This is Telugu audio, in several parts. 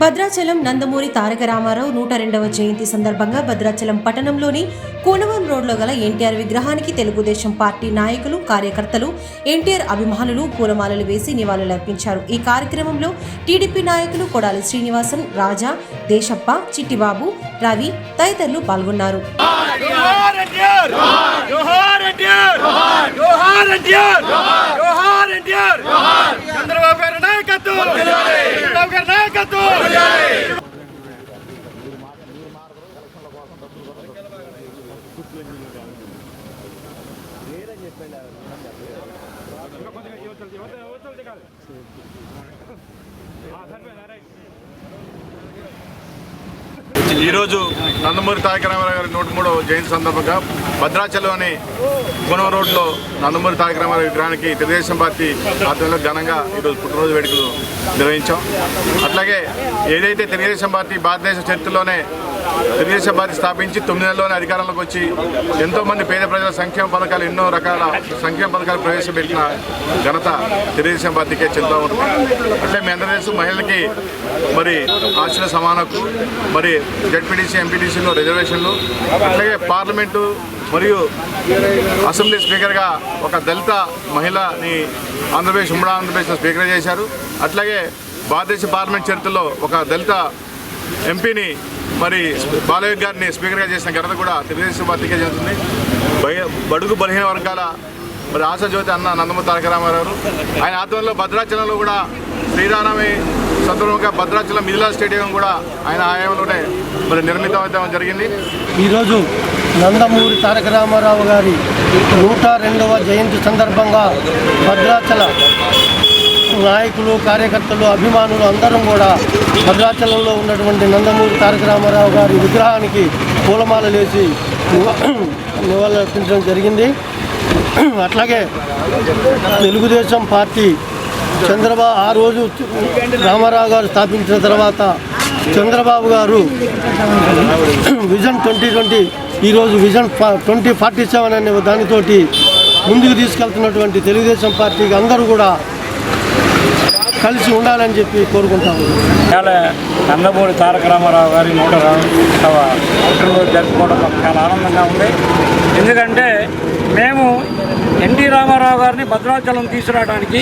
భద్రాచలం నందమూరి తారక రామారావు నూట రెండవ జయంతి సందర్భంగా భద్రాచలం పట్టణంలోని కోనవరం రోడ్లో గల ఎన్టీఆర్ విగ్రహానికి తెలుగుదేశం పార్టీ నాయకులు కార్యకర్తలు ఎన్టీఆర్ అభిమానులు పూలమాలలు వేసి నివాళులర్పించారు ఈ కార్యక్రమంలో టీడీపీ నాయకులు కొడాలి శ్రీనివాసన్ రాజా దేశప్ప చిట్టిబాబు రవి తదితరులు పాల్గొన్నారు జోహార్ ఎన్టీఆర్ జోహార్ ఎన్టీఆర్ జోహార్ ఎన్టీఆర్ జోహార్ ఎన్టీఆర్ చంద్రబాబు గారి నాయకత్వం చంద్రబాబు గారి నాయకత్వం ఈరోజు నందమూరి తారక రామారావు గారి నూట మూడవ జయంతి సందర్భంగా భద్రాచలంలోని గుణం రోడ్లో నందమూరి తారక రామారావు విగ్రహానికి తెలుగుదేశం పార్టీ ఆధ్వర్యంలో ఘనంగా ఈరోజు పుట్టినరోజు వేడుకలు నిర్వహించాం. అట్లాగే ఏదైతే తెలుగుదేశం పార్టీ భారతదేశ చరిత్రలోనే తెలుగుదేశం పార్టీ స్థాపించి తొమ్మిది నెలల్లోనే అధికారంలోకి వచ్చి ఎంతోమంది పేద ప్రజల సంక్షేమ పథకాలు ఎన్నో రకాల సంక్షేమ పథకాలు ప్రవేశపెట్టిన ఘనత తెలుగుదేశం పార్టీకే చెందుతూ ఉంటుంది అంటే మీ అందరూ తెలుసు మహిళలకి మరి ఆశల సమానకు మరి జడ్పీటీసీ ఎంపీటీసీలో రిజర్వేషన్లు అట్లాగే పార్లమెంటు మరియు అసెంబ్లీ స్పీకర్గా ఒక దళిత మహిళని ఆంధ్రప్రదేశ్ ఉమ్మడి ఆంధ్రప్రదేశ్లో స్పీకర్ చేశారు. అట్లాగే భారతదేశ పార్లమెంట్ చరిత్రలో ఒక దళిత ఎంపీని మరి బాలయ్య గారిని స్పీకర్గా చేసిన ఘనత కూడా తెలుగుదేశం పార్టీకే చెందుతుంది. బడుగు బలహీన వర్గాల మరి ఆశాజ్యోతి అన్న నందమూరి తారక రామారావు ఆయన ఆధ్వర్యంలో భద్రాచలంలో కూడా శ్రీరామనవమి సందర్భంగా భద్రాచలం మిథిలా స్టేడియం కూడా ఆయన ఆయంలోనే మరి నిర్మితం అయితే జరిగింది. ఈరోజు నందమూరి తారక రామారావు గారి నూట రెండవ జయంతి సందర్భంగా భద్రాచల నాయకులు కార్యకర్తలు అభిమానులు అందరం కూడా భద్రాచలంలో ఉన్నటువంటి నందమూరి తారక రామారావు గారి విగ్రహానికి పూలమాల వేసి నివాళులర్పించడం జరిగింది. అట్లాగే తెలుగుదేశం పార్టీ చంద్రబాబు ఆ రోజు రామారావు గారు స్థాపించిన తర్వాత Chandrababu garu vision twenty twenty ఈరోజు విజన్ ట్వంటీ ఫార్టీ సెవెన్ అనే దానితోటి ముందుకు తీసుకెళ్తున్నటువంటి తెలుగుదేశం పార్టీకి అందరూ కూడా కలిసి ఉండాలని చెప్పి కోరుకుంటాము. ఇవాళ నందమూరి తారక రామారావు గారి నూట పుట్టినరోజు జరుపుకోవడం చాలా ఆనందంగా ఉంది. ఎందుకంటే మేము ఎన్టీ రామారావు గారిని భద్రాచలం తీసుకురావడానికి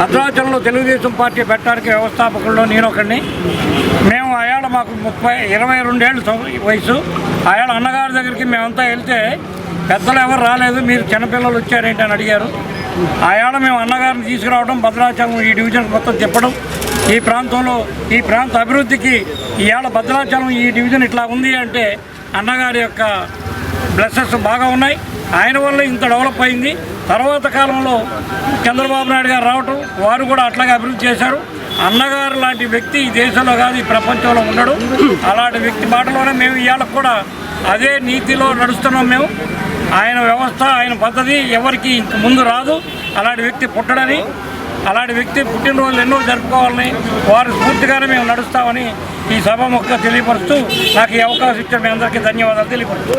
భద్రాచలంలో తెలుగుదేశం పార్టీ పెట్టడానికి వ్యవస్థాపకుల్లో నేను ఒకడిని మేము ఆయాడ మాకు ముప్పై ఇరవై రెండేళ్ళు వయసు. ఆయాడ అన్నగారి దగ్గరికి మేమంతా వెళ్తే పెద్దలు ఎవరు రాలేదు మీరు చిన్నపిల్లలు వచ్చారేంటి అని అడిగారు. ఆయాడ మేము అన్నగారిని తీసుకురావడం భద్రాచలం ఈ డివిజన్ మొత్తం తిప్పడం ఈ ప్రాంతంలో ఈ ప్రాంత అభివృద్ధికి ఇవాళ భద్రాచలం ఈ డివిజన్ ఇట్లా ఉంది అంటే అన్నగారి యొక్క బ్లెస్సెస్ బాగా ఉన్నాయి. ఆయన వల్ల ఇంత డెవలప్ అయింది. తర్వాత కాలంలో చంద్రబాబు నాయుడు గారు రావటం వారు కూడా అట్లాగే అభివృద్ధి చేశారు. అన్నగారు లాంటి వ్యక్తి ఈ దేశంలో కాదు ఈ ప్రపంచంలో ఉండడు. అలాంటి వ్యక్తి బాటలోనే మేము ఇవాళ కూడా అదే నీతిలో నడుస్తున్నాం మేము. ఆయన వ్యవస్థ ఆయన పద్ధతి ఎవరికి ఇంక ముందు రాదు. అలాంటి వ్యక్తి పుట్టడని అలాంటి వ్యక్తి పుట్టినరోజులు ఎన్నో జరుపుకోవాలని వారు స్ఫూర్తిగానే మేము నడుస్తామని ఈ సభ మొక్క తెలియపరుస్తూ నాకు ఈ అవకాశం ఇచ్చిన మీ అందరికీ ధన్యవాదాలు తెలియపరుస్తూ.